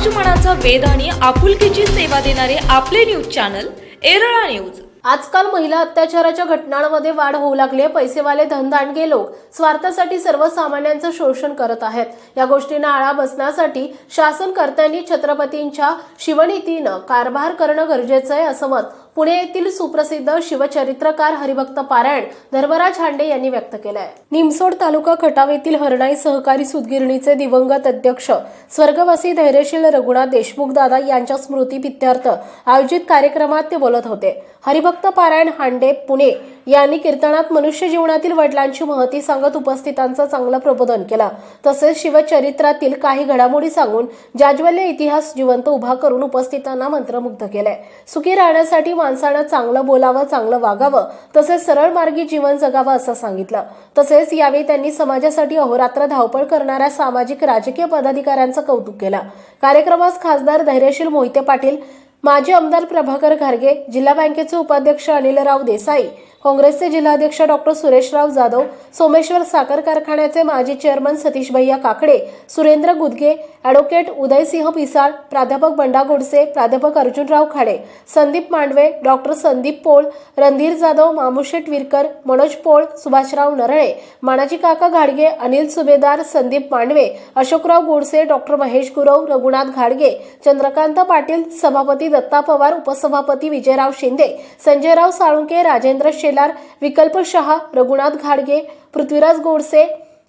समाजमनाचा वेध आणि आपुलकीची सेवा देणारे आपले न्यूज चॅनल एरळा न्यूज. आजकाल महिला अत्याचाराच्या घटनांमध्ये वाढ होऊ लागली आहे. पैसेवाले धनदांडगे लोक स्वार्थासाठी सर्वसामान्यांचं शोषण करत आहेत. या गोष्टींना आळा बसण्यासाठी शासनकर्त्यांनी छत्रपतींच्या शिवनीतीनं कारभार करणं गरजेचं आहे असं मत पुणे येथील सुप्रसिद्ध शिवचरित्रकार हरिभक्त पारायण धर्मराज हांडे यांनी व्यक्त केलं आहे निमसोड तालुका खटाव येथील हरणाई सहकारी सुदगिरणीचे दिवंगत अध्यक्ष स्वर्गवासी धैर्यशील रघुनाथ देशमुख दादा यांच्या स्मृती पित्यार्थ आयोजित कार्यक्रमात ते बोलत होते. हरिभक्त पारायण हांडे पुणे यांनी कीर्तनात मनुष्य जीवनातील वडिलांची महती सांगत उपस्थितांचं चांगलं प्रबोधन केलं. तसेच शिवचरित्रातील काही घडामोडी सांगून जाज्वल्य इतिहास जिवंत उभा करून उपस्थितांना मंत्रमुग्ध केलंय. सुखी राहण्यासाठी माणसानं चांगलं बोलावं चांगलं वागावं तसेच सरळ मार्गी जीवन जगावं असं सांगितलं. तसेच यावेळी त्यांनी समाजासाठी अहोरात्र धावपळ करणाऱ्या सामाजिक राजकीय पदाधिकाऱ्यांचं कौतुक केलं. कार्यक्रमास खासदार धैर्यशील मोहिते पाटील माजी आमदार प्रभाकर घारगे जिल्हा बँकेचे उपाध्यक्ष अनिलराव देसाई काँग्रेसचे जिल्हाध्यक्ष डॉक्टर सुरेशराव जाधव सोमेश्वर साखर कारखान्याचे माजी चेअरमन सतीश भैया काकडे सुरेंद्र गुदगे ॲडव्होकेट उदयसिंह पिसाळ प्राध्यापक बंडा गोडसे प्राध्यापक अर्जुनराव खाडे संदीप मांडवे डॉक्टर संदीप पोळ रणधीर जाधव मामुशेट विरकर मनोज पोळ सुभाषराव नरळे मानाजी काका घाडगे अनिल सुभेदार संदीप मांडवे अशोकराव गोडसे डॉक्टर महेश गुरव रघुनाथ घाडगे चंद्रकांत पाटील सभापती दत्ता पवार उपसभापती विजयराव शिंदे संजयराव साळुंके राजेंद्र शेलार विकल्प शहा रघुनाथ घाडगे पृथ्वीराज गोडसे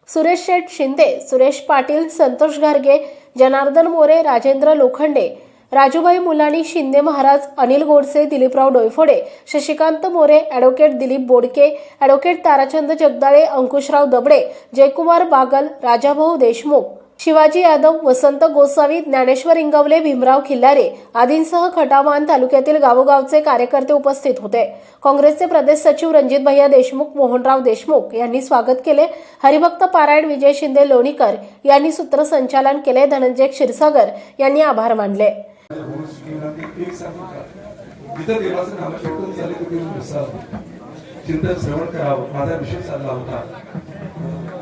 सुरेश शेठ शिंदे सुरेश पाटील संतोष घारगे जनार्दन मोरे राजेंद्र लोखंडे राजूभाई मुलाणी शिंदे महाराज अनिल गोडसे दिलीपराव डोयफोडे शशिकांत मोरे ॲडव्होकेट दिलीप बोडके ॲडव्होकेट ताराचंद जगदाळे अंकुशराव दबडे जयकुमार बागल राजाभाऊ देशमुख. शिवाजी यादव वसंत गोसावी ज्ञानेश्वर इंगवले भीमराव खिल्लारे आदींसह खटामान तालुक्यातील गावोगावचे कार्यकर्ते उपस्थित होते. काँग्रेसचे प्रदेश सचिव रणजित भैया देशमुख मोहनराव देशमुख यांनी स्वागत केले. हरिभक्त पारायण विजय शिंदे लोणीकर यांनी सूत्रसंचालन केले. धनंजय क्षीरसागर यांनी आभार मानले. चिंतन श्रवण करावं माझा विषय चालला होता.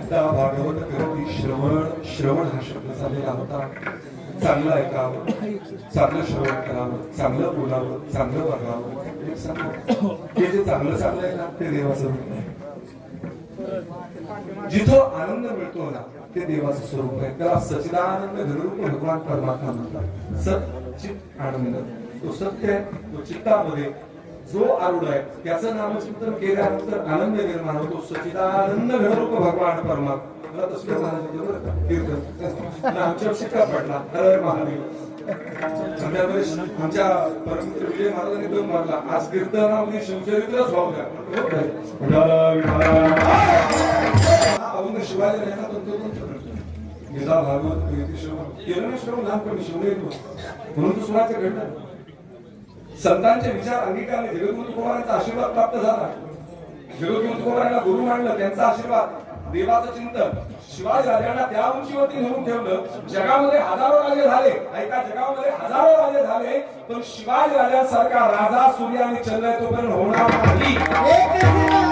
त्या भागवत करती श्रवण श्रवण हा शब्द झालेला होता. चांगलं ऐकावं चांगलं श्रवण करावं चांगलं बोलावं चांगलं वागावं. ते जे चांगलं चांगलं आहे ना ते देवाचं रूप आहे. जिथं आनंद मिळतो ना ते देवाचं स्वरूप आहे. त्याला सचिदानंद घनरूप भगवान परमात्मा म्हणतात. सचित आनंद तो सत्य तो चित्तामध्ये जो आरूढ आहे त्याचं नामचिंतन केल्यानंतर आनंद निर्माण होतो. सचिदानंद घनरूप भगवान परमात्मा. कीर्तन आणि शिक्का पडला. हर महादेव. आमच्या वेळेस आमच्या परममित्र विजय महाराजांनी दोन मारला. आज कीर्तनामध्ये शिवचरित्रच व्हावं का? शिवाजी राहिला तंतोतंत गीता भागवत प्रीती श्रवण केलं श्रवण लहानपणी शिवले म्हणून तो सुनाचं घडलं. संतांचे विचार अंगीकारले जगद्गुरु तुकोबारांचा आशीर्वाद प्राप्त झाला? जगद्गुरु तुकोबारांना गुरु मानलं त्यांचा आशीर्वाद. देवाचं चिंतन. शिवाजी राजांना त्या उंचीवरती नेऊन ठेवलं. जगामध्ये हजारो राजे झाले. ऐका जगामध्ये हजारो राजे झाले पण शिवाजी राजांसारखा राजा सूर्य आणि चंद्र तोपर्यंत होणार नाही.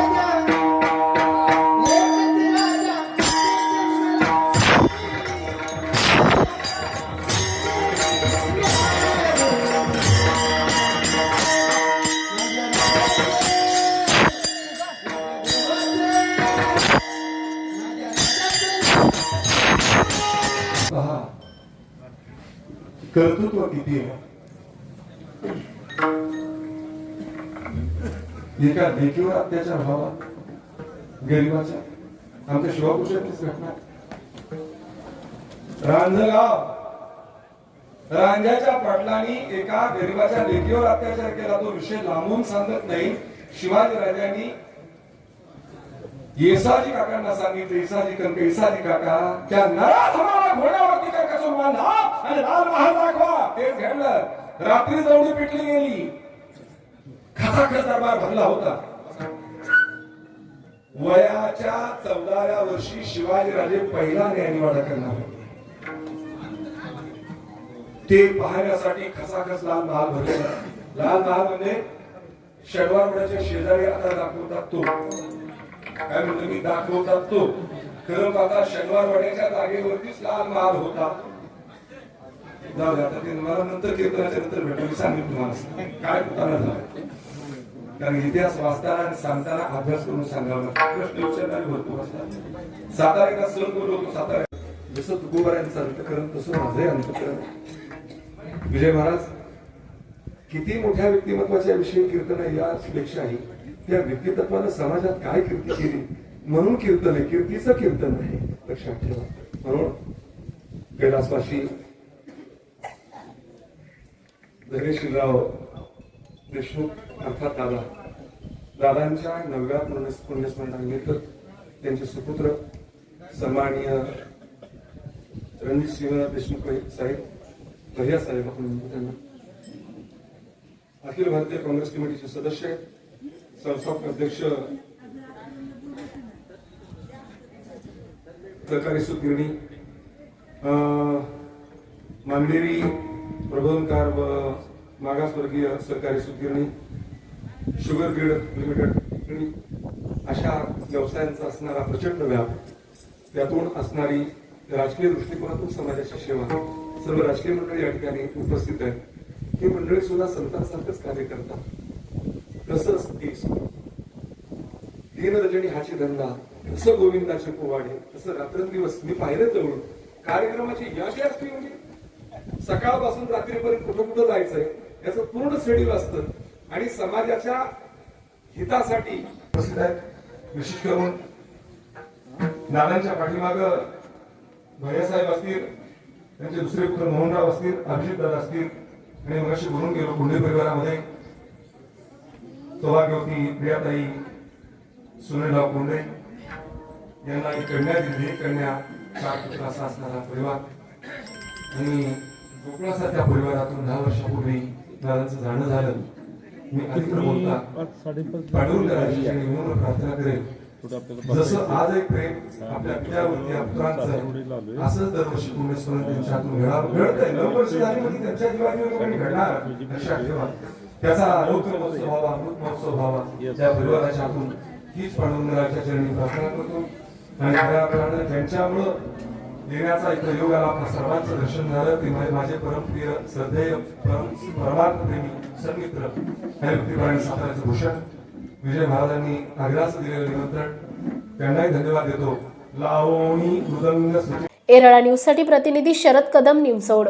पहा. कर्तृत्व किती आहे? एका भेटीवर अत्याचार व्हावा? गरिबाचा? आमच्या शिवापुरुषांचीच घटना. रांजगाव. रांजाच्या पाटलांनी एका गरीबाच्या लेकीवर अत्याचार केला. तो विषय लांबून सांगत नाही. शिवाजी राजांनी येसाजी काकांना सांगितले येसाजी कंक येसाजी काका त्या नराधमाला घोड्यावरती कंकासून बांधा आणि लाल महाल दाखवा. तेच घडलं. रात्री जवळी पेटली गेली. खचाखच दरबार भरला होता. वयाच्या चौदाव्या वर्षी शिवाजीराजे पहिला न्यायनिवाडा करणार होते. ते पाहण्यासाठी खसाखस लाल महाल भरलेला लाल महाल म्हणजे शनिवारवाड्याच्या शेजारी आता दाखवतात तो. काय म्हणतो मी दाखवतात तो. खरं पाहता शनिवारवाड्याच्या जागेवरतीच लाल महाल होता. जाऊ द्या आता ते मला नंतर कीर्तनाच्या नंतर भेटून मी सांगेन तुम्हाला. काय कुठाला झालं. कारण इतिहास वाचताना आणि सांगताना अभ्यास करून सांगावा लागतं. प्रश्न विचारणारे भरपूर असतात. साताऱ्याला सण बोललो होतो सातारा. जसं तुकोबाऱ्यांचं अंतकरण तसं माझंही अंतकरण विजय महाराज किती मोठ्या व्यक्तिमत्वाच्या विषयी कीर्तन आहे? यापेक्षाही त्या व्यक्तित्वानं समाजात काय कीर्ती केली? म्हणून कीर्तन आहे कीर्तीचं कीर्तन आहे लक्षात ठेवा. म्हणून कैलासवाशी धनेशीलराव देशमुख अर्थात दादा दादांच्या नवव्या पुण्य पुण्यस्मरणानिमित्त त्यांचे सुपुत्र सन्माननीय रणजित सिंह देशमुख साहेब भैया साहेब आपण म्हणतो त्यांना अखिल भारतीय काँग्रेस कमिटीचे सदस्य आहेत अध्यक्ष सहकारी सुगिरणी मांडेरी प्रबोधनकार व मागासवर्गीय सहकारी सुगिरणी शुगर ग्रीड लिमिटेड अशा व्यवसायांचा असणारा प्रचंड व्याप त्यातून असणारी राजकीय दृष्टिकोनातून समाजाची सेवा सर्व राजकीय मंडळी या ठिकाणी उपस्थित आहेत. ही मंडळी सुद्धा संतांसारखंच कार्य करतात. तसंच देश दीनरजनी हाची धंदा तसं गोविंदाचे पोवाडे तसं रात्रंदिवस मी पाहिलं जवळून कार्यक्रमाची यश असते म्हणजे सकाळपासून रात्रीपर्यंत कुठं कुठं जायचंय याचं पूर्ण शेड्यूल असतं. आणि समाजाच्या हितासाठी उपस्थित आहेत विशेष करून नानांच्या पाठीमाग भैयासाहेब असतील त्यांचे दुसरे पुत्र मोहनराव असतील अभिजित दादा असतील आणि मगाशी बोलून गेलो कुंडे परिवारामध्ये. सौभाग्यवती प्रियाताई सुनीलराव कोंडे यांना एक कन्या दिली. कन्या चार पुत्र असणारा परिवार. आणि गोकुळाचा त्या परिवारातून दहा वर्षापूर्वी दादांचं जाणं झालं. मी अधिकृत बोलता पांडुरंगाची विनम्र प्रार्थना करेल जसं आज एक प्रेम आपल्या पित्यावरती या पुत्रांचं असंच दरवर्षी पुण्यस्मरण त्यांच्या हातून घडावं घडतंय. नऊ वर्ष झाली म्हणजे त्यांच्या जीवाजीवर घडणार. लक्षात ठेवा त्याचा आरोग्य महोत्सव व्हावा अमृत महोत्सव व्हावा त्या परिवाराच्या हातून हीच पांडुरंगाच्या चरणी प्रार्थना करतो. आणि खऱ्या अर्थानं ज्यांच्यामुळं देण्याचा एक योग आला. आपल्या सर्वांचं दर्शन झालं. ते म्हणजे माझे परमप्रिय श्रद्धेय परम परमार्थप्रेमी सन्मित्र हरिभक्तीपरायण साताऱ्याचं भूषण विजय महाराजांनी आग्रास दिलेलं निमंत्रण. त्यांनाही धन्यवाद देतो. लावणी मृदंग सुची एरळा न्यूजसाठी प्रतिनिधी शरद कदम निमसोड.